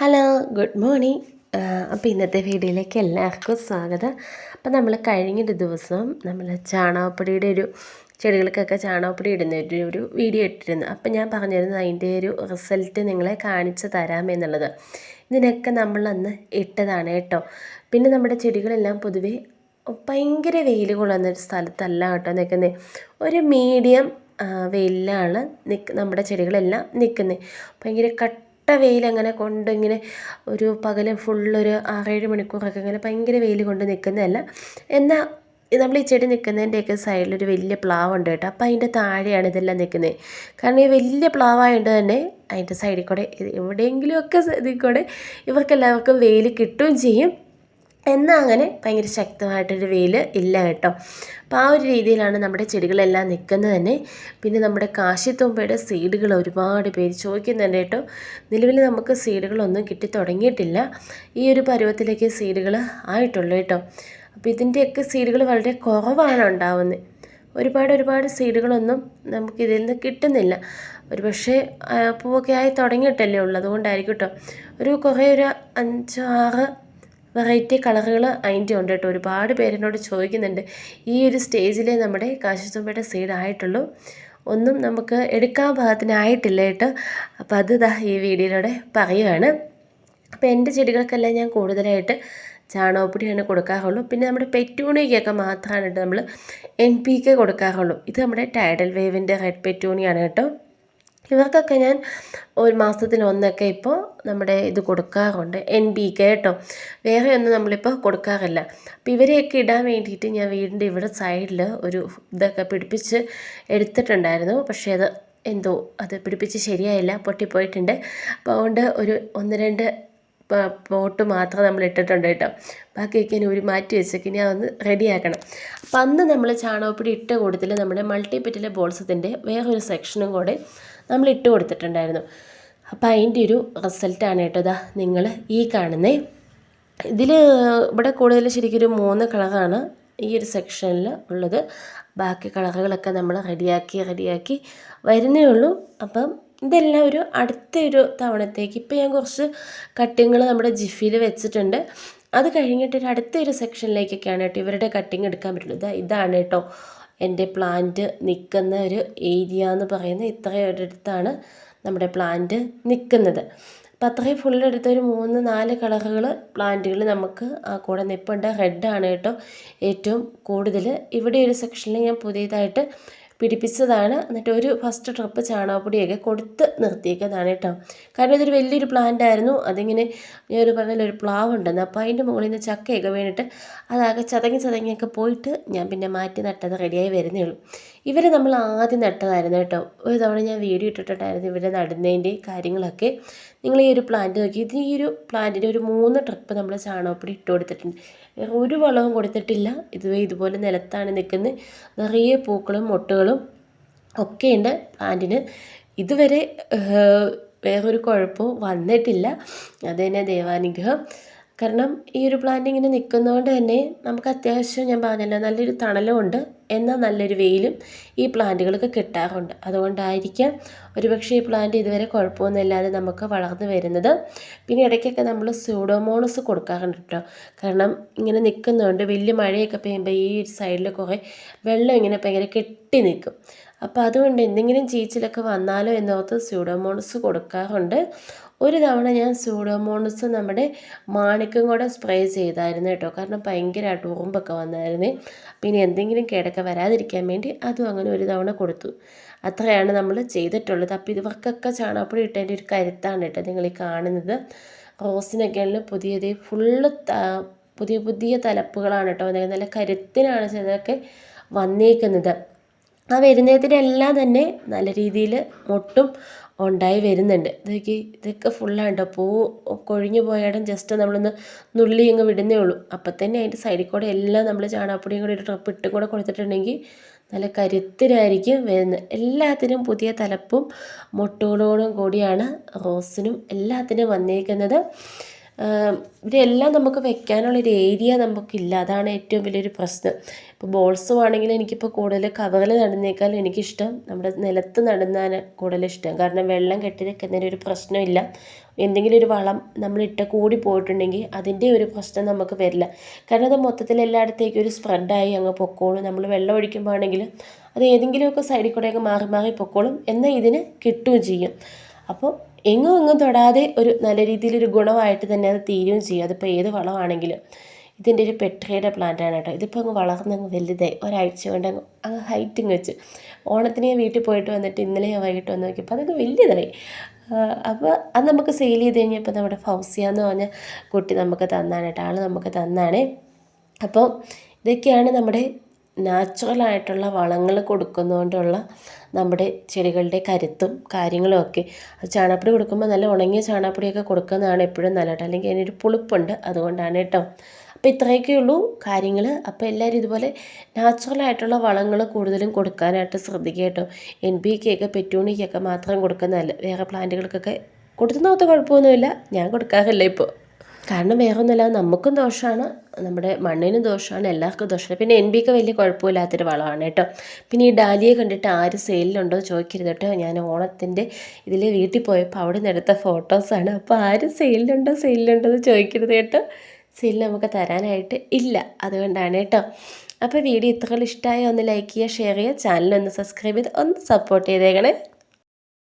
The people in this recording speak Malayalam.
ഹലോ ഗുഡ് മോർണിംഗ് അപ്പോൾ ഇന്നത്തെ വീഡിയോയിലേക്ക് എല്ലാവർക്കും സ്വാഗതം. അപ്പോൾ നമ്മൾ കഴിഞ്ഞൊരു ദിവസം നമ്മൾ ചാണകപ്പൊടിയുടെ ഒരു ചെടികൾക്കൊക്കെ ചാണകപ്പൊടി ഇടുന്ന ഒരു വീഡിയോ ഇട്ടിരുന്നു. അപ്പോൾ ഞാൻ പറഞ്ഞിരുന്നു അതിന്റെ ഒരു റിസൾട്ട് നിങ്ങളെ കാണിച്ചു തരാമെന്നുള്ളത് ഇതിനൊക്കെ നമ്മൾ അന്ന് ഇട്ടതാണ് കേട്ടോ. പിന്നെ നമ്മുടെ ചെടികളെല്ലാം പൊതുവേ ഭയങ്കര വെയിൽ കൊള്ളുന്ന ഒരു സ്ഥലത്തല്ല കേട്ടോ നിൽക്കുന്നത് ഒരു മീഡിയം വെയിലാണ് നിൽക്ക് നമ്മുടെ ചെടികളെല്ലാം നിൽക്കുന്നത് ഭയങ്കര കട്ട വെയിൽ അങ്ങനെ കൊണ്ട് ഇങ്ങനെ ഒരു പകൽ ഫുള്ളൊരു ആറേഴ് മണിക്കൂറൊക്കെ ഇങ്ങനെ ഭയങ്കര വെയിൽ കൊണ്ട് നിൽക്കുന്നതല്ല എന്നാൽ നമ്മൾ ഈ ചെടി നിൽക്കുന്നതിന്റെയൊക്കെ സൈഡിലൊരു വലിയ പ്ലാവ് ഉണ്ട് കേട്ടോ. അപ്പോൾ അതിന്റെ താഴെയാണ് ഇതെല്ലാം നിൽക്കുന്നത് കാരണം ഈ വലിയ പ്ലാവായതുകൊണ്ട് തന്നെ അതിന്റെ സൈഡിൽ കൂടെ എവിടെയെങ്കിലുമൊക്കെ ഇതിൽ കൂടെ ഇവർക്കെല്ലാവർക്കും വെയിൽ കിട്ടുകയും ചെയ്യും. എന്നാൽ അങ്ങനെ ഭയങ്കര ശക്തമായിട്ടൊരു വെയിൽ ഇല്ല കേട്ടോ. അപ്പോൾ ആ ഒരു രീതിയിലാണ് നമ്മുടെ ചെടികളെല്ലാം നിൽക്കുന്നത് തന്നെ. പിന്നെ നമ്മുടെ കാശിത്തുമ്പയുടെ സീഡുകൾ ഒരുപാട് പേര് ചോദിക്കുന്നുണ്ട് കേട്ടോ. നിലവിൽ നമുക്ക് സീഡുകളൊന്നും കിട്ടി തുടങ്ങിയിട്ടില്ല. ഈ ഒരു പരുവത്തിലേക്ക് സീഡുകൾ ആയിട്ടുള്ളൂ കേട്ടോ. അപ്പോൾ ഇതിന്റെയൊക്കെ സീഡുകൾ വളരെ കുറവാണ് ഉണ്ടാവുന്നത്. ഒരുപാട് ഒരുപാട് സീഡുകളൊന്നും നമുക്ക് ഇതിൽ നിന്ന് കിട്ടുന്നില്ല. ഒരു പക്ഷേ പൂവൊക്കെ ആയി തുടങ്ങിയിട്ടല്ലേ ഉള്ളൂ. അതുകൊണ്ടായിരിക്കും കേട്ടോ. ഒരു കുറേ ഒരു അഞ്ചോ ആറ് വെറൈറ്റി കളറുകൾ അതിന്റെ ഉണ്ട് കേട്ടോ. ഒരുപാട് പേരെന്നോട് ചോദിക്കുന്നുണ്ട്. ഈ ഒരു സ്റ്റേജിലെ നമ്മുടെ കാശിത്തുമ്പയുടെ സീഡ് ആയിട്ടുള്ളൂ. ഒന്നും നമുക്ക് എടുക്കാൻ പാകത്തിനായിട്ടില്ല കേട്ടോ. അപ്പോൾ അത് ഇതാ ഈ വീഡിയോയിലൂടെ പറയുകയാണ് അപ്പോൾ എന്റെ ചെടികൾക്കെല്ലാം ഞാൻ കൂടുതലായിട്ട് ചാണകപ്പൊടിയാണ് കൊടുക്കാറുള്ളൂ. പിന്നെ നമ്മുടെ പെറ്റൂണിക്കൊക്കെ മാത്രമാണ് കേട്ടോ നമ്മൾ എൻ പി കെ കൊടുക്കാറുള്ളൂ. ഇത് നമ്മുടെ ടൈഡൽ വേവിന്റെ റെഡ് പെറ്റൂണിയാണ് കേട്ടോ. ഇവർക്കൊക്കെ ഞാൻ ഒരു മാസത്തിൽ ഒന്നൊക്കെ ഇപ്പോൾ നമ്മുടെ ഇത് കൊടുക്കാറുണ്ട്. എൻ ബി കെ കേട്ടോ വേറെ ഒന്നും നമ്മളിപ്പോൾ കൊടുക്കാറില്ല. അപ്പോൾ ഇവരെയൊക്കെ ഇടാൻ വേണ്ടിയിട്ട് ഞാൻ വീടിന്റെ ഇവിടെ സൈഡിൽ ഒരു ഇതൊക്കെ പിടിപ്പിച്ച് എടുത്തിട്ടുണ്ടായിരുന്നു. പക്ഷേ അത് എന്തോ അത് പിടിപ്പിച്ച് ശരിയായില്ല. പൊട്ടിപ്പോയിട്ടുണ്ട്. അപ്പോൾ അതുകൊണ്ട് ഒരു ഒന്ന് രണ്ട് പോട്ട് മാത്രം നമ്മൾ ഇട്ടിട്ടുണ്ട് കേട്ടോ. ബാക്കിയൊക്കെ ഇനി ഒരു മാറ്റി വെച്ചൊക്കെ. ഇനി അതൊന്ന് റെഡിയാക്കണം അപ്പം അന്ന് നമ്മൾ ചാണകപ്പൊടി ഇട്ട കൂട്ടത്തിൽ നമ്മുടെ മൾട്ടിപ്പിറ്റിലെ ബോൾസത്തിന്റെ വേറൊരു സെക്ഷനും കൂടെ നമ്മൾ ഇട്ട് കൊടുത്തിട്ടുണ്ടായിരുന്നു. അപ്പോൾ അതിന്റെ ഒരു റിസൾട്ടാണ് കേട്ടോ ഇതാ നിങ്ങൾ ഈ കാണുന്നത് ഇതിൽ ഇവിടെ കൂടുതൽ ശരിക്കും ഒരു മൂന്ന് കളറാണ് ഈ ഒരു സെക്ഷനിൽ ഉള്ളത്. ബാക്കി കളറുകളൊക്കെ നമ്മൾ റെഡിയാക്കി റെഡിയാക്കി വരുന്നേ ഉള്ളൂ. അപ്പം ഇതെല്ലാം ഒരു അടുത്തൊരു തവണത്തേക്ക്. ഇപ്പോൾ ഞാൻ കുറച്ച് കട്ടിങ്ങൾ നമ്മുടെ ജിഫിയിൽ വെച്ചിട്ടുണ്ട്. അത് കഴിഞ്ഞിട്ട് ഒരു അടുത്തൊരു സെക്ഷനിലേക്കൊക്കെയാണ് കേട്ടോ ഇവരുടെ കട്ടിങ് എടുക്കാൻ പറ്റുള്ളൂ ഇതാ ഇതാണ് കേട്ടോ എന്റെ പ്ലാന്റ് നിൽക്കുന്ന ഒരു ഏരിയ എന്ന് പറയുന്നത്. ഇത്രയും ഒരിടത്താണ് നമ്മുടെ പ്ലാന്റ് നിൽക്കുന്നത് അപ്പം അത്രയും ഫുൾ എടുത്ത ഒരു മൂന്ന് നാല് കളറുകൾ പ്ലാന്റുകൾ നമുക്ക് ആ കൂടെ നിൽപ്പുണ്ട് ആണ് കേട്ടോ ഏറ്റവും കൂടുതൽ. ഇവിടെ ഒരു സെക്ഷനിൽ ഞാൻ പുതിയതായിട്ട് പിടിപ്പിച്ചതാണ്. എന്നിട്ട് ഒരു ഫസ്റ്റ് ട്രിപ്പ് ചാണകപ്പൊടിയൊക്കെ കൊടുത്ത് നിർത്തിയേക്കുന്നതാണ് കേട്ടോ. കാരണം ഇതൊരു വലിയൊരു പ്ലാന്റ് ആയിരുന്നു. അതിങ്ങനെ ഞാൻ ഒരു പറഞ്ഞ ഒരു പ്ലാവ് ഉണ്ടെന്ന്. അപ്പോൾ അതിന്റെ മുകളിൽ നിന്ന് ചക്കയൊക്കെ വീണിട്ട് അതാകെ ചതങ്ങി ചതങ്ങിയൊക്കെ പോയിട്ട് ഞാൻ പിന്നെ മാറ്റി നട്ടത് റെഡിയായി വരുന്നേ ഉള്ളൂ. ഇവരെ നമ്മൾ ആദ്യം നട്ടതായിരുന്നു കേട്ടോ. ഒരു തവണ ഞാൻ വീഡിയോ ഇട്ടിട്ടുണ്ടായിരുന്നു ഇവരെ നടുന്നതിന്റെ കാര്യങ്ങളൊക്കെ. നിങ്ങൾ ഈ ഒരു പ്ലാന്റ് നോക്കി. ഇത് ഈ ഒരു പ്ലാന്റിന് ഒരു മൂന്ന് ട്രിപ്പ് നമ്മൾ ചാണകപ്പൊടി ഇട്ട് കൊടുത്തിട്ടുണ്ട്. ഒരു വളവും കൊടുത്തിട്ടില്ല. ഇതുവേ ഇതുപോലെ നിലത്താണ് നിൽക്കുന്നത്. നിറയെ പൂക്കളും മൊട്ടുകളും ഒക്കെയുണ്ട് പ്ലാന്റിന്. ഇതുവരെ വേറൊരു കുഴപ്പവും വന്നിട്ടില്ല. അത് തന്നെ ദൈവാനുഗ്രഹം. കാരണം ഈ ഒരു പ്ലാന്റ് ഇങ്ങനെ നിൽക്കുന്നതുകൊണ്ട് തന്നെ നമുക്ക് അത്യാവശ്യം ഞാൻ പറഞ്ഞല്ലോ നല്ലൊരു തണലും ഉണ്ട് എന്നാൽ നല്ലൊരു വെയിലും ഈ പ്ലാന്റുകൾക്ക് കിട്ടാറുണ്ട്. അതുകൊണ്ടായിരിക്കാം ഒരുപക്ഷെ ഈ പ്ലാന്റ് ഇതുവരെ കുഴപ്പമൊന്നുമില്ലാതെ നമുക്ക് വളർന്നു വരുന്നത്. പിന്നെ ഇടയ്ക്കൊക്കെ നമ്മൾ സ്യൂഡോമോണസ് കൊടുക്കാറുണ്ട് കേട്ടോ കാരണം ഇങ്ങനെ നിൽക്കുന്നതുകൊണ്ട് വലിയ മഴയൊക്കെ പെയ്യുമ്പോൾ ഈ സൈഡിൽ കുറേ വെള്ളം ഇങ്ങനെ ഭയങ്കര കെട്ടി നിൽക്കും അപ്പോൾ അതുകൊണ്ട് എന്തെങ്കിലും ചീച്ചിലൊക്കെ വന്നാലോ എന്നോർത്ത് സ്യൂഡോമോണസ് കൊടുക്കാറുണ്ട്. ഒരു തവണ ഞാൻ സൂഡോമോണസ് നമ്മുടെ മാണിക്കം കൂടെ സ്പ്രേ ചെയ്തായിരുന്നു കേട്ടോ. കാരണം ഭയങ്കരമായിട്ട് ഉറുമ്പൊക്കെ വന്നായിരുന്നു. പിന്നെ എന്തെങ്കിലും കേടൊക്കെ വരാതിരിക്കാൻ വേണ്ടി അതും അങ്ങനെ ഒരു തവണ കൊടുത്തു. അത്രയാണ് നമ്മൾ ചെയ്തിട്ടുള്ളത്. അപ്പോൾ ഇവർക്കൊക്കെ ചാണകപ്പൊടി ഇട്ടതിന്റെ ഒരു കരുത്താണ് കേട്ടോ നിങ്ങൾ ഈ കാണുന്നത്. റോസിനൊക്കെയാണെങ്കിൽ പുതിയത് ഫുള്ള് പുതിയ പുതിയ തലപ്പുകളാണ് കേട്ടോ നല്ല കരുത്തിനാണ് ചിലതൊക്കെ വന്നേക്കുന്നത്. ആ വരുന്നതിനെല്ലാം തന്നെ നല്ല രീതിയിൽ മൊട്ടും ഉണ്ടായി വരുന്നുണ്ട്. ഇതൊക്കെ ഇതൊക്കെ ഫുള്ളാണ് പൂ കൊഴിഞ്ഞു പോയാലും ജസ്റ്റ് നമ്മളൊന്ന് നുള്ളി അങ്ങ് വിടുന്നേ ഉള്ളൂ. അപ്പം തന്നെ അതിന്റെ സൈഡിൽ കൂടെ എല്ലാം നമ്മൾ ചാണകപ്പൊടിയും കൂടി ട്രിപ്പ് ഇട്ടും കൂടെ കൊടുത്തിട്ടുണ്ടെങ്കിൽ നല്ല കരുത്തിനായിരിക്കും വരുന്നത്. എല്ലാത്തിനും പുതിയ തലപ്പും മുട്ടുകളോടും കൂടിയാണ് റോസിനും എല്ലാത്തിനും വന്നേക്കുന്നത്. ഇവരെല്ലാം നമുക്ക് വെക്കാനുള്ളൊരു ഏരിയ നമുക്കില്ല. അതാണ് ഏറ്റവും വലിയൊരു പ്രശ്നം. ഇപ്പോൾ ബോൾസും ആണെങ്കിൽ എനിക്കിപ്പോൾ കൂടുതൽ കവറിൽ നടുന്നേക്കാൾ എനിക്കിഷ്ടം നമ്മുടെ നിലത്ത് നടുന്നതാണ് കൂടുതൽ ഇഷ്ടം. കാരണം വെള്ളം കെട്ടി നിൽക്കുന്നതിന് ഒരു പ്രശ്നമില്ല. എന്തെങ്കിലും ഒരു വളം നമ്മളിട്ട് കൂടി പോയിട്ടുണ്ടെങ്കിൽ അതിന്റെ ഒരു പ്രശ്നം നമുക്ക് വരില്ല. കാരണം അത് മൊത്തത്തിൽ എല്ലായിടത്തേക്കും ഒരു സ്പ്രെഡായി അങ്ങ് പൊക്കോളും. നമ്മൾ വെള്ളം ഒഴിക്കുമ്പോൾ അത് ഏതെങ്കിലുമൊക്കെ സൈഡിൽ കൂടെയൊക്കെ മാറി മാറി പൊക്കോളും. എന്നാൽ ഇതിന് കിട്ടുകയും ചെയ്യും. അപ്പോൾ എങ്ങും എങ്ങും തൊടാതെ ഒരു നല്ല രീതിയിലൊരു ഗുണമായിട്ട് തന്നെ അത് തീരുകയും ചെയ്യും. അതിപ്പോൾ ഏത് വളമാണെങ്കിലും ഇതിന്റെ ഒരു പെട്രയുടെ പ്ലാന്റാണ് കേട്ടോ. ഇതിപ്പോൾ അങ്ങ് വളർന്നങ്ങ് വലുതായി. ഒരാഴ്ച കൊണ്ട് അങ്ങ് അങ്ങ് ഹൈറ്റിങ് വെച്ച്. ഓണത്തിന് ഞാൻ വീട്ടിൽ പോയിട്ട് വന്നിട്ട് ഇന്നലെ ഞാൻ വൈകിട്ട് വന്ന് നോക്കിയപ്പോൾ അതൊക്കെ വലിയതായി അപ്പോൾ അത് നമുക്ക് സെയിൽ ചെയ്ത് കഴിഞ്ഞപ്പോൾ നമ്മുടെ ഫൗസിയ എന്ന് പറഞ്ഞ കുട്ടി നമുക്ക് തന്നാണ് കേട്ടോ. ആൾ നമുക്ക് തന്നാണ്. അപ്പോൾ ഇതൊക്കെയാണ് നമ്മുടെ നാച്ചുറലായിട്ടുള്ള വളങ്ങൾ കൊടുക്കുന്നതുകൊണ്ടുള്ള നമ്മുടെ ചെടികളുടെ കരുത്തും കാര്യങ്ങളും ഒക്കെ. അത് ചാണകപ്പൊടി കൊടുക്കുമ്പോൾ നല്ല ഉണങ്ങിയ ചാണകപ്പൊടിയൊക്കെ കൊടുക്കുന്നതാണ് എപ്പോഴും നല്ലത്. അല്ലെങ്കിൽ അതിനൊരു പുളിപ്പുണ്ട് അതുകൊണ്ടാണ് കേട്ടോ. അപ്പോൾ ഇത്രയൊക്കെ ഉള്ളൂ കാര്യങ്ങൾ. അപ്പോൾ എല്ലാവരും ഇതുപോലെ നാച്ചുറലായിട്ടുള്ള വളങ്ങൾ കൂടുതലും കൊടുക്കാനായിട്ട് ശ്രദ്ധിക്കുക കേട്ടോ. എൻ ബി കെയൊക്കെ പെറ്റൂണിക്കൊക്കെ മാത്രം കൊടുക്കുന്നതല്ല വേറെ പ്ലാന്റുകൾക്കൊക്കെ കൊടുത്തു നോത്ത കുഴപ്പമൊന്നുമില്ല. ഞാൻ കൊടുക്കാറില്ല ഇപ്പോൾ. കാരണം വേറെ ഒന്നുമില്ല നമുക്കും ദോഷമാണ് നമ്മുടെ മണ്ണിനും ദോഷമാണ് എല്ലാവർക്കും ദോഷമാണ്. പിന്നെ എൻ ബി ഒക്കെ വലിയ കുഴപ്പമില്ലാത്തൊരു വളമാണ് കേട്ടോ. പിന്നെ ഈ ഡാലിയെ കണ്ടിട്ട് ആര് സെയിലുണ്ടോ ചോദിക്കരുത് കേട്ടോ. ഞാൻ ഓണത്തിന്റെ ഇതിൽ വീട്ടിൽ പോയപ്പോൾ അവിടെ നിന്ന് എടുത്ത ഫോട്ടോസാണ് അപ്പോൾ ആര് സെയിലുണ്ടോ സെയിലുണ്ടോ എന്ന് ചോദിക്കരുത് കേട്ടോ. സെയിൽ നമുക്ക് തരാനായിട്ട് ഇല്ല അതുകൊണ്ടാണ് കേട്ടോ. അപ്പോൾ വീഡിയോ ഇത്രയും ഇഷ്ടമായ ഒന്ന് ലൈക്ക് ചെയ്യുക ഷെയർ ചെയ്യുക. ചാനൽ ഒന്ന് സബ്സ്ക്രൈബ് ചെയ്ത് ഒന്ന് സപ്പോർട്ട് ചെയ്തേക്കണേ.